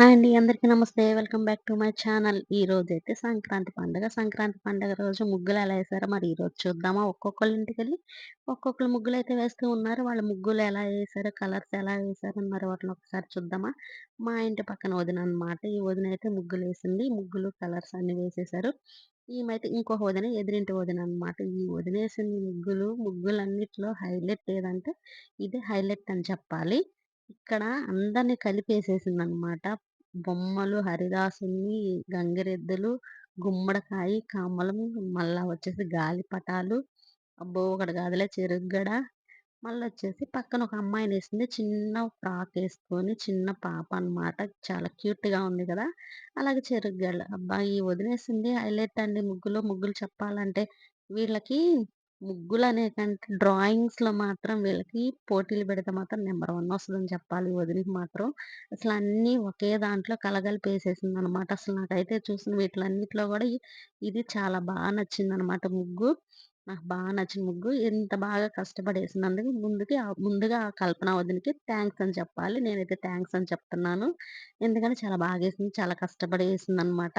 Hi అండి. అందరికీ నమస్తే. Welcome back to my channel. ఈరోజైతే సంక్రాంతి పండుగ. సంక్రాంతి పండుగ రోజు ముగ్గులు ఎలా వేసారో మరి ఈరోజు చూద్దామా? ఒక్కొక్కళ్ళ ఇంటికెళ్ళి ఒక్కొక్కళ్ళు ముగ్గులైతే వేస్తూ ఉన్నారు. వాళ్ళ ముగ్గులు ఎలా ఏసారో, కలర్స్ ఎలా వేసారని మరి వాటిని ఒకసారి చూద్దామా? మా ఇంటి పక్కన వదిన అనమాట ఈ వదిన అయితే ముగ్గులు, వేసింది ముగ్గులు కలర్స్ అన్ని వేసేసారు. ఈమెతే ఇంకొక వదిన ఎదురింటి వదిననమాట. ఈ వదినేసింది ముగ్గులు, ముగ్గులన్నిట్లో హైలైట్ ఏదంటే ఇది హైలైట్ అని చెప్పాలి. ఇక్కడ అందరిని కలిపేసేసిందనమాట. బొమ్మలు, హరిదాసుని గంగిరెద్దులు, గుమ్మడికాయ, కమలం, మళ్ళా వచ్చేసి గాలిపటాలు, అబ్బో! ఒకటి కాదులే చెరుగ్గడ, మళ్ళొచ్చేసి పక్కన ఒక అమ్మాయినేసింది. చిన్న ఫ్రాక్ వేసుకొని చిన్న పాప అనమాట. చాలా క్యూట్‌గా ఉంది కదా! అలాగే చెరుగ్గడలు. అబ్బా! ఈ హైలైట్ అండి ముగ్గులు ముగ్గులు చెప్పాలంటే వీళ్ళకి ముగ్గులనే కంటే డ్రాయింగ్స్‌లో మాత్రం వీళ్ళకి పోటీలు పెడితే మాత్రం నెంబర్ వన్ వస్తుందని చెప్పాలి వదిలికి మాత్రం అసలు అన్ని ఒకే దాంట్లో కలగలిపేసేసిందనమాట. అసలు నాకైతే చూసిన వీటిలన్నిట్లో కూడా ఇది చాలా బా నచ్చిందనమాట ముగ్గు. నాకు బాగా నచ్చిన ముగ్గు. ఇంత బాగా కష్టపడేసినందుకు ముందుకి ముందుగా ఆ కల్పన వదినికి థ్యాంక్స్ అని చెప్పాలి. నేనైతే థ్యాంక్స్ అని చెప్తున్నాను. ఎందుకంటే చాలా బాగా వేసింది చాలా కష్టపడి వేసింది అనమాట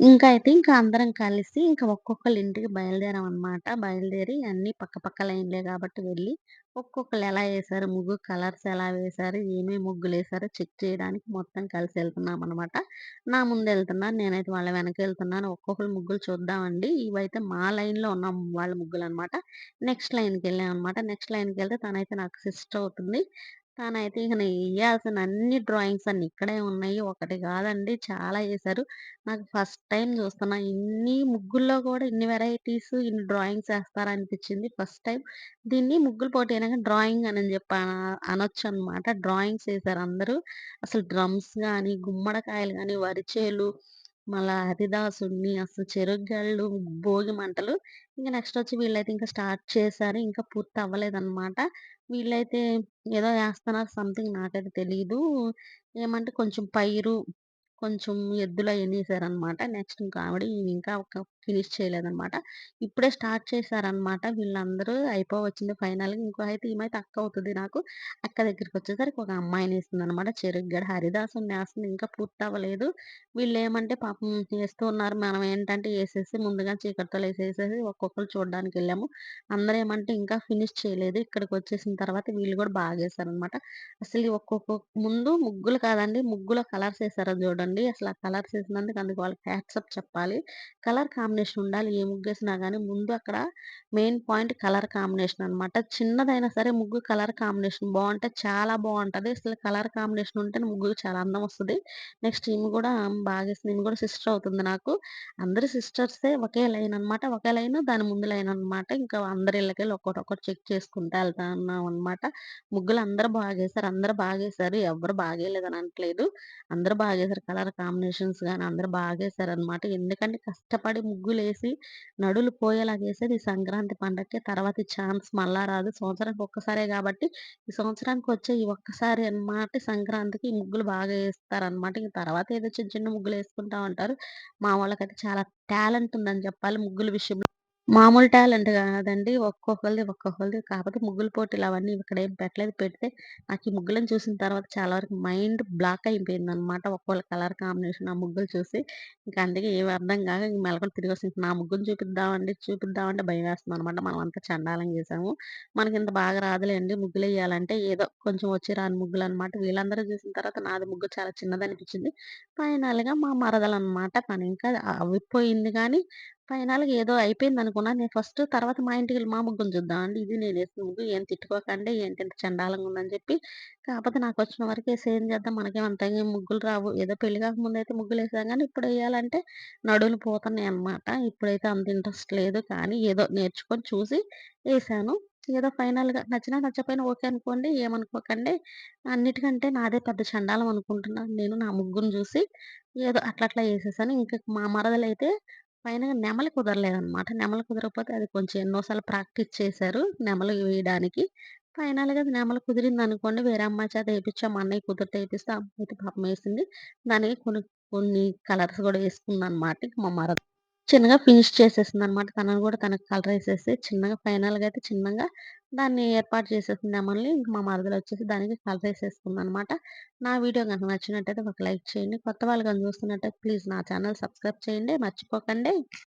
ఇంకా అయితే ఇంకా అందరం కలిసి ఇంకా ఒక్కొక్కళ్ళ ఇంటికి బయలుదేరాం అనమాట బయలుదేరి అన్ని పక్క పక్క లైన్‌లే కాబట్టి వెళ్ళి ఒక్కొక్కళ్ళు ఎలా వేశారు ముగ్గు, కలర్స్ ఎలా వేశారు, ఏమేమి ముగ్గులు వేశారు చెక్ చేయడానికి మొత్తం కలిసి వెళ్తున్నాం అనమాట నా ముందు వెళ్తున్నాను నేనైతే వాళ్ళ వెనక వెళ్తున్నాను. ఒక్కొక్కరు ముగ్గులు చూద్దామండి. ఇవైతే మా లైన్‌లో ఉన్న వాళ్ళ ముగ్గులు అనమాట నెక్స్ట్ లైన్కి వెళ్ళాం అనమాట నెక్స్ట్ లైన్‌కెళ్తే తనైతే నాకు సిస్టర్ అవుతుంది. అయితే ఇక వేయాల్సిన అన్ని డ్రాయింగ్స్ అన్ని ఇక్కడే ఉన్నాయి. ఒకటి కాదండి చాలా వేశారు నాకు ఫస్ట్ టైం చూస్తున్నా. ఇన్ని ముగ్గుల్లో కూడా ఇన్ని వెరైటీస్, ఇన్ని డ్రాయింగ్స్ వేస్తారనిపించింది ఫస్ట్ టైం దీన్ని ముగ్గులు పోటీ అయినాక డ్రాయింగ్ అని చెప్పి అనొచ్చు అనమాట డ్రాయింగ్స్ వేశారు అందరూ. అసలు డ్రమ్స్ కానీ గుమ్మడికాయలు కానీ వరిచేలు, మళ్ళా హరిదాసుని అసలు చెరుగ్గడలు, భోగి మంటలు. ఇంకా నెక్స్ట్ వచ్చి వీళ్ళైతే ఇంకా స్టార్ట్ చేశారు. ఇంకా పూర్తి అవ్వలేదన్నమాట వీళ్ళైతే ఏదో వేస్తున్నారు సంథింగ్ నాకైతే తెలియదు ఏమంటే కొంచెం పైరు కొంచెం ఎద్దుల ఎసారనమాట. నెక్స్ట్ ఇంకా ఆవిడ ఇంకా ఒక ఫినిష్ చేయలేదనమాట. ఇప్పుడే స్టార్ట్ చేశారనమాట వీళ్ళందరూ. అయిపోవచ్చింది ఫైనల్‌గా. ఇంకో అయితే ఈమైతే అక్క అవుతుంది నాకు. అక్క దగ్గరికి వచ్చేసరికి ఒక అమ్మాయినేసిందనమాట. చెరుగ్గడ హరిదాసునినేస్తుంది. ఇంకా పూర్తి అవ్వలేదు వీళ్ళు ఏమంటే పాపం వేస్తూ ఉన్నారు. మనం ఏంటంటే వేసేసి ముందుగా చీకటితో వేసేసేసి ఒక్కొక్కరు చూడడానికి వెళ్ళాము అందరూ ఏమంటే ఇంకా ఫినిష్ చేయలేదు. ఇక్కడికి వచ్చేసిన తర్వాత వీళ్ళు కూడా బాగా బాగేశారనమాట. అసలు ఒక్కొక్క ముందు ముగ్గులు కాదండి. ముగ్గులో కలర్స్ వేసారా చూడండి అసలు ఆ కలర్స్ వేసినందుకు అందుకు వాళ్ళకి హ్యాట్సప్ చెప్పాలి. కలర్ కాంబినేషన్ కాంబినేషన్ ఉండాలి. ఏ ముగ్గేసినా కానీ ముందు అక్కడ మెయిన్ పాయింట్ కలర్ కాంబినేషన్ అనమాట. చిన్నదైనా సరే ముగ్గు కలర్ కాంబినేషన్ బాగుంటే చాలా బాగుంటుంది అసలు కలర్ కాంబినేషన్ ఉంటేనే ముగ్గుకి చాలా అందం వస్తది. నెక్స్ట్ ఈమె కూడా బాగేసింది. ఈమె కూడా సిస్టర్ అవుతుంది నాకు. అందరూ సిస్టర్సే ఒకే లైన్ అనమాట. ఒకే లైన్ దాని ముందు లైన్ అనమాట. ఇంకా అందరి ఇళ్ళకెళ్ళి ఒక్కొక్కటి చెక్ చేసుకుంటా ఎళ్తా అనమాట ముగ్గులు అందరూ బాగేశారు. అందరూ బాగేశారు. ఎవ్వరు బాగేయలేదని అనట్లేదు. అందరూ బాగేశారు. కలర్ కాంబినేషన్స్ కానీ అందరూ బాగేశారనమాట. ఎందుకంటే కష్టపడి ముగ్గులేసి నడులు పోయేలాగేసేది ఈ సంక్రాంతి పండగకి తర్వాత ఈ ఛాన్స్ మళ్ళా రాదు. సంవత్సరానికి ఒక్కసారే కాబట్టి ఈ సంవత్సరానికి వచ్చే ఈ ఒక్కసారి అన్నమాట సంక్రాంతికి ఈ ముగ్గులు బాగా వేస్తారనమాట ఇంక తర్వాత ఏదో చిన్న చిన్న ముగ్గులు వేసుకుంటా ఉంటారు. మా వాళ్ళకైతే చాలా టాలెంట్ ఉందని చెప్పాలి ముగ్గుల విషయంలో. మామూలు టాలెంట్ కాదండి ఒక్కొక్కరిది ఒక్కొక్కరిది కాకపోతే ముగ్గుల పోటీలు అవన్నీ ఇక్కడేం పెట్టలేదు. పెడితే నాకు ఈ ముగ్గులను చూసిన తర్వాత చాలా వరకు మైండ్ బ్లాక్ అయిపోయిందనమాట. ఒక్కోళ్ళ కలర్ కాంబినేషన్ ఆ ముగ్గులు చూసి. ఇంకా అందుకే ఏమి అర్థం కాక ఇంక తిరిగి వస్తుంది నా ముగ్గుని చూపిద్దామండి, చూపిద్దామంటే భయమేస్తుందనమాట. మనం అంతా చండాలం చేసాము మనకి ఇంత బాగా రాదులేండి ముగ్గులు వేయాలంటే ఏదో కొంచెం వచ్చి రాని ముగ్గులనమాట. వీళ్ళందరూ చూసిన తర్వాత నాది ముగ్గు చాలా చిన్నదనిపించింది ఫైనల్‌గా మా మరదలనమాట. ఇంకా అవిపోయింది కానీ ఫైనల్‌గా ఏదో అయిపోయిందనుకున్నా. నేను ఫస్ట్ తర్వాత మా ఇంటికి మా ముగ్గుం చూద్దాం అండి ఇది నేను వేసిన ముగ్గు ఏం తిట్టుకోకండి. ఏంటి ఇంత ఉందని చెప్పి. కాకపోతే నాకు వచ్చిన వరకు ఏం చేద్దాం మనకేం ఏం ముగ్గులు రావు. ఏదో పెళ్ళి కానీ ఇప్పుడు వేయాలంటే నడువులు పోతున్నాయి అన్నమాట ఇప్పుడైతే అంత ఇంట్రెస్ట్ లేదు. కానీ ఏదో నేర్చుకొని చూసి వేసాను ఏదో ఫైనల్‌గా నచ్చినా నచ్చకపోయినా ఓకే అనుకోండి. ఏమనుకోకండి. అన్నిటికంటే నాదే పెద్ద చండాలం అనుకుంటున్నాను నేను నా ముగ్గుని చూసి ఏదో అట్లా అట్లా వేసేసాను ఇంకా మా మరదలైతే పైన నెమలి కుదరలేదనమాట. నెమలి కుదరకపోతే అది కొంచెం ఎన్నో సార్లు ప్రాక్టీస్ చేశారు నెమలి వేయడానికి. ఫైనల్‌గా అది నెమలి కుదిరిందనుకోండి వేరే అమ్మాయి చేత ఏపిచ్చాం. అన్నయ్య కుదిరితే వేపిస్తే అమ్మాయి పాపం వేసింది దానికి కొన్ని కొన్ని కలర్స్ కూడా వేసుకుందనమాట మా మరద చిన్నగా ఫినిష్ చేసేసిందనమాట. తనను గూడా తనకి కలరేసేసి చిన్నగా ఫైనల్‌గా అయితే చిన్నగా దాన్ని ఏర్పాటు చేసేసింది అమ్మల్ని మా మా మరదలొచ్చేసి దానికి కలర్ వేసేసుకుంది అనమాట నా వీడియో కనుక నచ్చినట్టయితే ఒక లైక్ చేయండి. కొత్త వాళ్ళు కనుక చూస్తున్నట్టయితే ప్లీజ్ నా ఛానల్ సబ్స్క్రైబ్ చేయండి. మర్చిపోకండి.